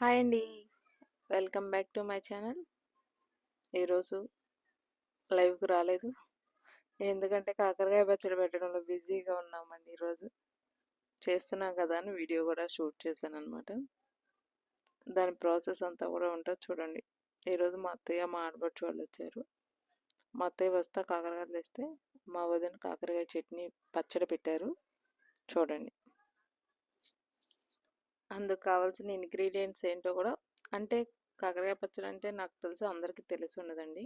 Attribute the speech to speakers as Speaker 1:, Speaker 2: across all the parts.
Speaker 1: Hi అండి. Welcome back to my channel. ఈరోజు లైవ్కి రాలేదు. ఎందుకంటే కాకరకాయ పచ్చడి పెట్టడంలో బిజీగా ఉన్నామండి ఈరోజు చేస్తున్నాం కదా అని వీడియో కూడా షూట్ చేశాను అనమాట దాని ప్రాసెస్ అంతా కూడా ఉంటుంది చూడండి. ఈరోజు మా అత్తయ్య మా ఆడపడుచు వాళ్ళు వచ్చారు. మా అత్తయ్య వస్తా కాకరకాయలు తెస్తే మా వదిన కాకరకాయ చట్నీ పచ్చడి పెట్టారు. చూడండి. అందుకు కావాల్సిన ఇంగ్రీడియంట్స్ ఏంటో కూడా అంటే కాకరకాయ పచ్చడి అంటే నాకు తెలిసి అందరికీ తెలిసి ఉండదండి.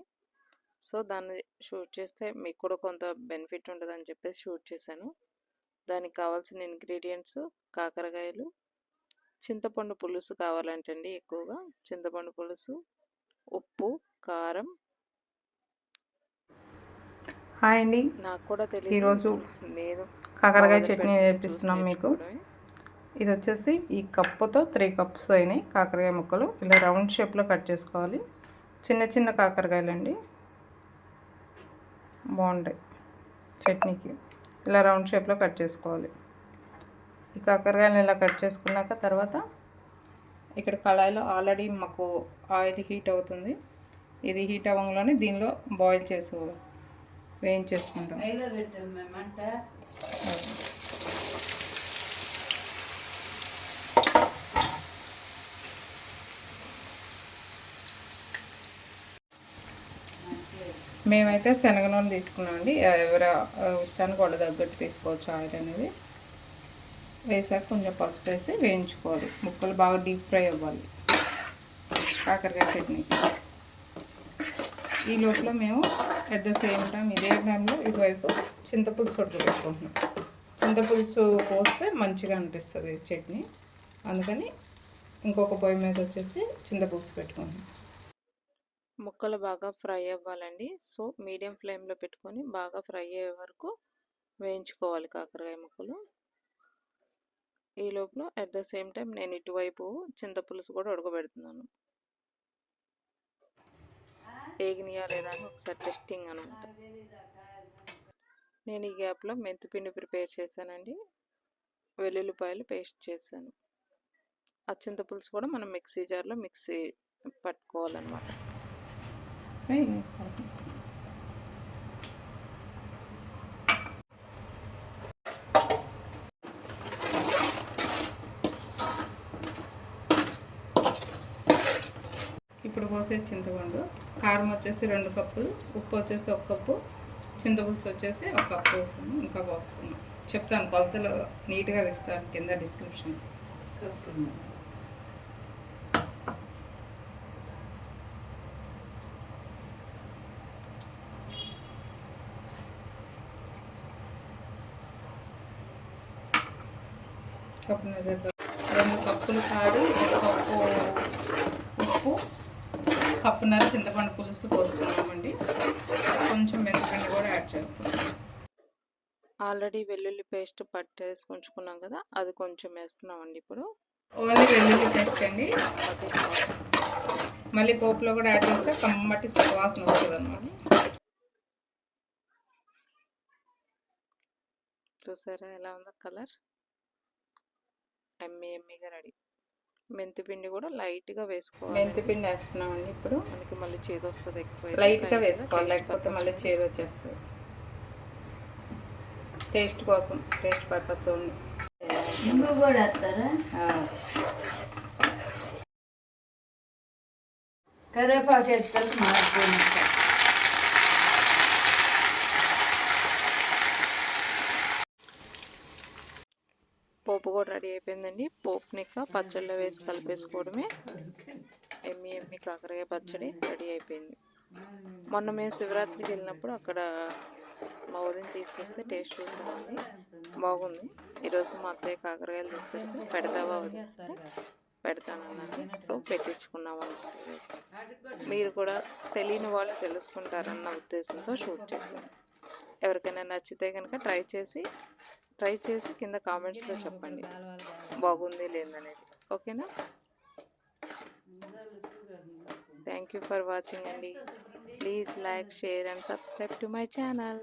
Speaker 1: సో దాన్ని షూట్ చేస్తే మీకు కూడా కొంత బెనిఫిట్ ఉంటుందని చెప్పేసి షూట్ చేశాను. దానికి కావాల్సిన ఇంగ్రీడియంట్స్ కాకరకాయలు చింతపండు పులుసు కావాలంటండి ఎక్కువగా. చింతపండు పులుసు ఉప్పు కారం.
Speaker 2: హాయ్ అండి.
Speaker 1: నాకు కూడా తెలియదు
Speaker 2: ఈరోజు
Speaker 1: నేను
Speaker 2: కాకరకాయ చట్నీ నేర్పిస్తున్నాం మీకు. ఇది వచ్చేసి ఈ కప్పుతో త్రీ కప్స్ అయినాయి కాకరకాయ ముక్కలు. ఇలా రౌండ్ షేప్లో కట్ చేసుకోవాలి. చిన్న చిన్న కాకరకాయలు అండి బాగుంటాయి చట్నీకి. ఇలా రౌండ్ షేప్లో కట్ చేసుకోవాలి. ఈ కాకరకాయలను ఇలా కట్ చేసుకున్నాక తర్వాత ఇక్కడ కళాయిలో ఆల్రెడీ మాకు ఆయిల్ హీట్ అవుతుంది. ఇది హీట్ అవ్వగానే దీనిలో బాయిల్ చేసుకోవాలి వేయించేసుకుంటాం. మేమైతే శనగ నూనె తీసుకున్నాం అండి ఎవరి ఇష్టానికి వాళ్ళ తగ్గట్టు తీసుకోవచ్చు ఆయిల్ అనేది. వేసాక కొంచెం పసుపు వేసి వేయించుకోవాలి. ముక్కలు బాగా డీప్ ఫ్రై అవ్వాలి. కాకరకాయ చట్నీ. ఈ లోపల మేము పెద్ద ద సేమ్ టైం ఇదే టైంలో ఇటువైపు చింతపులుసు ఉడకబెట్టుకుంటున్నాం. చింతపులుసు పోస్తే మంచిగా అనిపిస్తుంది చట్నీ. అందుకని ఇంకొక పొయ్యి మీద వచ్చేసి చింతపులుసు పెట్టుకుంటున్నాం.
Speaker 1: ముక్కలు బాగా ఫ్రై అవ్వాలండి. సో మీడియం ఫ్లేమ్లో పెట్టుకొని బాగా ఫ్రై అయ్యే వరకు వేయించుకోవాలి కాకరకాయ ముక్కలు. ఈ లోపల అట్ ద సేమ్ టైం నేను ఇటువైపు చింతపులుసు కూడా ఉడకబెడుతున్నాను. ఏగినియా లేదా అని ఒకసారి టెస్టింగ్ అనమాట. నేను ఈ గ్యాప్లో మెంతిపిండి ప్రిపేర్ చేశానండి. వెల్లుల్లిపాయలు పేస్ట్ చేశాను. ఆ చింతపులుసు కూడా మనం మిక్సీ జార్లో మిక్సీ పట్టుకోవాలన్నమాట.
Speaker 2: ఇప్పుడు పోసే చింతపండు. కారం వచ్చేసి రెండు కప్పులు ఉప్పు వచ్చేసి ఒక కప్పు చింతపులుసు వచ్చేసి ఒక కప్పు వేస్తాము ఇంకా పోస్తున్నాం. చెప్తాను కొలతలు నీట్గా వేస్తాను కింద డిస్క్రిప్షన్. కప్పున్నర రెండు కప్పులు కాడి ఒక కప్పు ఉప్పు కప్పున్నర చింతపండు పులుసు పోసుకున్నామండి. కొంచెం మెంతిపిండి కూడా యాడ్ చేస్తున్నాం.
Speaker 1: ఆల్రెడీ వెల్లుల్లి పేస్ట్ పట్టేసి ఉంచుకున్నాం కదా అది కొంచెం వేస్తున్నామండి ఇప్పుడు.
Speaker 2: ఓన్లీ వెల్లుల్లి పేస్ట్ అండి. మళ్ళీ పోపులో కూడా యాడ్ చేస్తే కమ్మటి సువాసన వస్తుంది అనమాట
Speaker 1: చూసారా ఎలా ఉందో కలర్? ఎమ్మి ఎమ్మిగా రెడీ. మెంతి పిండి కూడా లైట్గా వేసుకోవాలి.
Speaker 2: మెంతిపిండి వేస్తున్నామండి ఇప్పుడు.
Speaker 1: మనకి మళ్ళీ చేదు వస్తుంది ఎక్కువ
Speaker 2: లైట్గా వేసుకోవాలి. లేకపోతే మళ్ళీ చేదు వచ్చేస్తుంది టేస్ట్ కోసం టేస్ట్ పర్పస్
Speaker 3: వేస్తారా? కరేపాకు వేస్తారు
Speaker 1: పోపు కూడా రెడీ అయిపోయిందండి. పోపుని నిక్క పచ్చళ్ళలో వేసి కలిపేసుకోవడమే. ఎమ్మి ఎమ్మి కాకరకాయ పచ్చడి రెడీ అయిపోయింది. మొన్న మేము శివరాత్రికి వెళ్ళినప్పుడు అక్కడ మా ఉదయం తీసుకొస్తే టేస్ట్ చూసామండి. బాగుంది. ఈరోజు మా అత్తయ్య కాకరకాయలు తీసుకొస్తే పెడతావా ఉదయం అంటే పెడతానన్నాను సో పెట్టించుకున్నాము మీరు కూడా తెలియని వాళ్ళు తెలుసుకుంటారన్న ఉద్దేశంతో షూట్ చేశాను. ఎవరికైనా నచ్చితే కనుక ట్రై చేసి ట్రై చేసి కింద కామెంట్స్లో చెప్పండి. బాగుంది లేదనేది. ఓకేనా? థ్యాంక్ యూ ఫర్ వాచింగ్ అండి. Please like share and subscribe to my channel